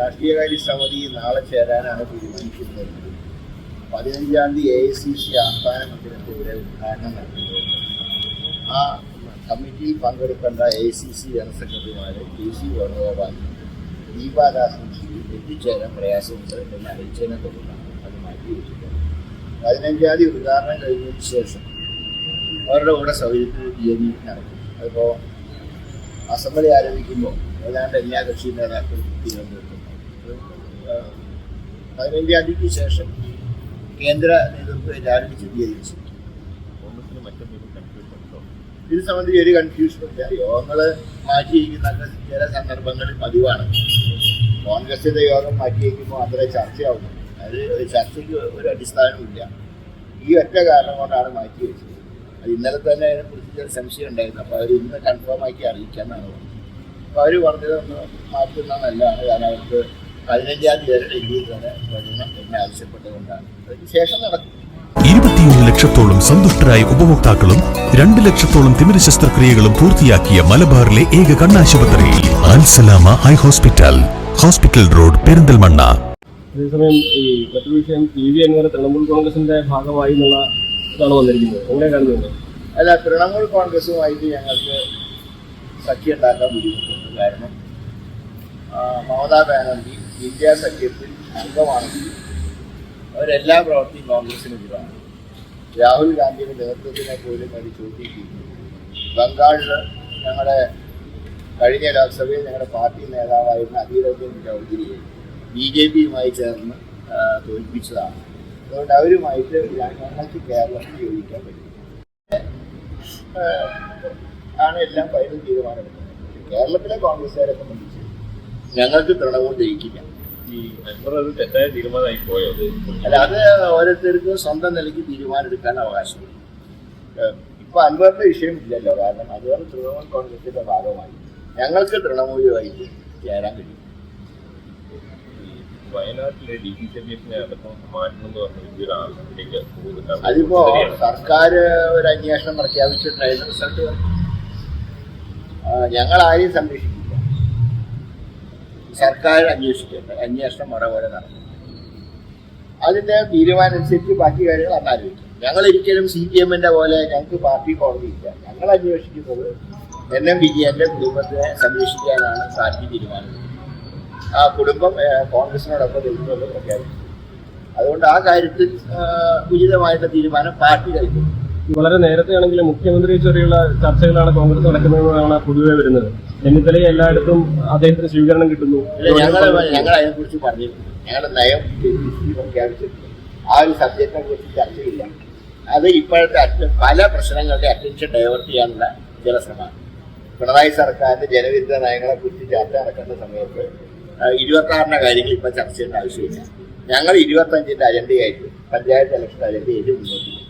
രാഷ്ട്രീയകാര്യ സമിതി നാളെ ചേരാനാണ് തീരുമാനിക്കുന്നത്. പതിനഞ്ചാം തീയതി എ ഐ സി സി ആസ്ഥാന മന്ദിരത്തിന്റെ ഉദ്ഘാടനം നടത്തുന്നത് ആ കമ്മിറ്റിയിൽ പങ്കെടുക്കേണ്ട A I C C general സെക്രട്ടറിമാർ ടി സി വേണുഗോപാൽ ദീപാദാസൻ എത്തിച്ചേരാൻ പ്രയാസമുണ്ട് എന്ന് അറിയിച്ചതിനെ തുടർന്നാണ് അത് മാറ്റി വെച്ചിട്ടുള്ളത് പതിനഞ്ചാം തീയതി ഉദ്ഘാടനം കഴിഞ്ഞതിന് ശേഷം അവരുടെ കൂടെ സൗകര്യത്തിൽ തീയതി നടക്കും. അതിപ്പോൾ അസംബ്ലി ആരംഭിക്കുമ്പോൾ ഏതാണ്ട് എല്ലാ കക്ഷി നേതാക്കളും തിരുവനന്തപുരത്തുണ്ടാവും അത് പതിനഞ്ചാം തീയതിക്ക് ശേഷം കേന്ദ്ര നേതൃത്വം ആരംഭിച്ച് തീയതി വെച്ചിരിക്കും കോൺഗ്രസിന് കൺഫ്യൂഷൻ ഉണ്ടോ? ഇത് സംബന്ധിച്ച് ഒരു കൺഫ്യൂഷനും ഇല്ല. യോഗങ്ങൾ മാറ്റിയിരിക്കുന്ന ചില സന്ദർഭങ്ങളിൽ പതിവാണ്. കോൺഗ്രസിന്റെ യോഗം മാറ്റിയിരിക്കുമ്പോൾ അത്ര ചർച്ചയാവും അത് ഒരു ചർച്ചയ്ക്ക് ഒരു അടിസ്ഥാനമില്ല ഈ ഒറ്റ കാരണം കൊണ്ടാണ് മാറ്റി വെച്ചത്. അത് ഇന്നലെ തന്നെ അതിനെക്കുറിച്ച് ചില സംശയം ഉണ്ടായിരുന്നു. അപ്പോൾ അവർ ഇന്ന് കൺഫേം ആക്കി അറിയിക്കാമെന്നാണ് പറഞ്ഞത്. അപ്പോൾ അവർ പറഞ്ഞത് ഒന്ന് മാറ്റുന്ന നല്ലതാണ് കാരണം അവർക്ക് പതിനഞ്ചാം തീയതി വരെ ഡൽഹിയിൽ തന്നെ വരണം എന്ന് ആവശ്യപ്പെട്ടതുകൊണ്ടാണ്. ശേഷം നടക്കും. ഇരുപത്തിയൊന്ന് ലക്ഷത്തോളം സന്തുഷ്ടരായ ഉപഭോക്താക്കളും രണ്ട് ലക്ഷത്തോളം തിമിര ശസ്ത്രക്രിയകളും പൂർത്തിയാക്കിയ മലബാറിലെ ഏക കണ്ണാശുപത്രി Alsalama eye hospital hospital road Perinthalmanna. അതേസമയം ഈ മറ്റൊരു വിഷയം പി വി അൻവർ തൃണമൂൽ കോൺഗ്രസിന്റെ ഭാഗമായി എന്നുള്ള ഇതാണ് വന്നിരിക്കുന്നത്. എങ്ങനെ കാണുന്നത് അല്ല തൃണമൂൽ കോൺഗ്രസുമായിട്ട് ഞങ്ങൾക്ക് സഖ്യം ഉണ്ടാക്കാൻ ബുദ്ധിമുട്ടുണ്ട്. കാരണം ആ, മമതാ ബാനർജി ഇന്ത്യ സഖ്യത്തിൽ അംഗമാണെങ്കിൽ അവരെല്ലാ പ്രവർത്തിയും കോൺഗ്രസിനെതിരാണ് രാഹുൽ ഗാന്ധിയുടെ നേതൃത്വത്തിനെ പോലും അവർ ചോദ്യം ബംഗാളിൽ ഞങ്ങളുടെ കഴിഞ്ഞ ലോക്സഭയിൽ ഞങ്ങളുടെ പാർട്ടി നേതാവായിരുന്ന അധീർ രഞ്ജൻ ചൗധരിയെ ബി ജെ പിയുമായി ചേർന്ന് തോൽപ്പിച്ചതാണ്. അതുകൊണ്ട് അവരുമായിട്ട് ഞങ്ങൾക്ക് കേരളത്തിൽ യോജിക്കാൻ പറ്റും. ആണ് എല്ലാം ഫൈനൽ തീരുമാനമെടുക്കുന്നത്. കേരളത്തിലെ കോൺഗ്രസ്സുകാരെ സംബന്ധിച്ച് ഞങ്ങൾക്ക് തൃണമൂൽ ജയിക്കില്ല. തെറ്റായ തീരുമാനമായി അത് അല്ല അത് ഓരോരുത്തർക്കും സ്വന്തം നിലയ്ക്ക് തീരുമാനം എടുക്കാൻ അവകാശമുണ്ട് ഇപ്പൊ അൻവറിന്റെ വിഷയം ഇല്ലല്ലോ. കാരണം അൻവർ തൃണമൂൽ കോൺഗ്രസിന്റെ ഭാഗമായി. ഞങ്ങൾക്ക് തൃണമൂലുമായിട്ട് ചേരാൻ കഴിയും. ഈ വയനാട്ടിലെ ഡി സി സി അധ്യക്ഷനെ അടക്കം മാറ്റണം എന്ന് പറഞ്ഞ വലിയൊരു ആവശ്യത്തിലേക്ക് അതിപ്പോ സർക്കാർ ഒരു അന്വേഷണം പ്രഖ്യാപിച്ച് ട്രയൽ റിസൾട്ട് ഞങ്ങൾ ആരെയും സംരക്ഷിക്കില്ല സർക്കാർ അന്വേഷിക്കേണ്ട അന്വേഷണം മുറ പോലെ നടക്കും അതിന്റെ തീരുമാനം അനുസരിച്ച് ബാക്കി കാര്യങ്ങൾ അന്ന് ആലോചിക്കും. ഞങ്ങൾ ഒരിക്കലും സി പി എമ്മിന്റെ പോലെ ഞങ്ങൾക്ക് പാർട്ടി കോടതി ഇല്ല. ഞങ്ങൾ അന്വേഷിക്കുന്നത് എൻ എം വിജയന്റെ കുടുംബത്തെ സംരക്ഷിക്കാനാണ് പാർട്ടി തീരുമാനം. ആ കുടുംബം കോൺഗ്രസിനോടൊപ്പം നിൽക്കുന്നത് പ്രഖ്യാപിച്ചു. അതുകൊണ്ട് ആ കാര്യത്തിൽ ഉചിതമായിട്ടുള്ള തീരുമാനം പാർട്ടി കൈക്കൊള്ളും. വളരെ നേരത്തെ ആണെങ്കിലും മുഖ്യമന്ത്രി ചെറിയുള്ള ചർച്ചകളാണ് കോൺഗ്രസ് നടക്കുന്നതെന്നാണ് പൊതുവെ വരുന്നത്. ചെന്നിത്തലയെ എല്ലായിടത്തും അദ്ദേഹത്തിന് സ്വീകരണം കിട്ടുന്നു? ഞങ്ങൾ അതിനെക്കുറിച്ച് പറഞ്ഞിട്ടുണ്ട് ഞങ്ങളുടെ നയം പ്രഖ്യാപിച്ചിട്ടുണ്ട് ആ ഒരു സബ്ജക്റ്റിനെ കുറിച്ച് ചർച്ചയില്ല. അത് ഇപ്പോഴത്തെ പല പ്രശ്നങ്ങളുടെ അറ്റൻഷൻ ഡൈവേർട്ട് ചെയ്യാനുള്ള ചില ശ്രമമാണ് പിണറായി സർക്കാരിന്റെ ജനവിരുദ്ധ നയങ്ങളെ കുറിച്ച് ചർച്ച നടക്കേണ്ട സമയത്ത് ഇരുപത്തി ആറിന്റെ കാര്യങ്ങൾ ഇപ്പം ചർച്ച ചെയ്യേണ്ട ആവശ്യമില്ല. ഞങ്ങൾ ഇരുപത്തഞ്ചിന്റെ അജണ്ടയായിട്ട് പഞ്ചായത്ത് ഇലക്ഷൻ അജണ്ടയായിട്ട് മുന്നോട്ട്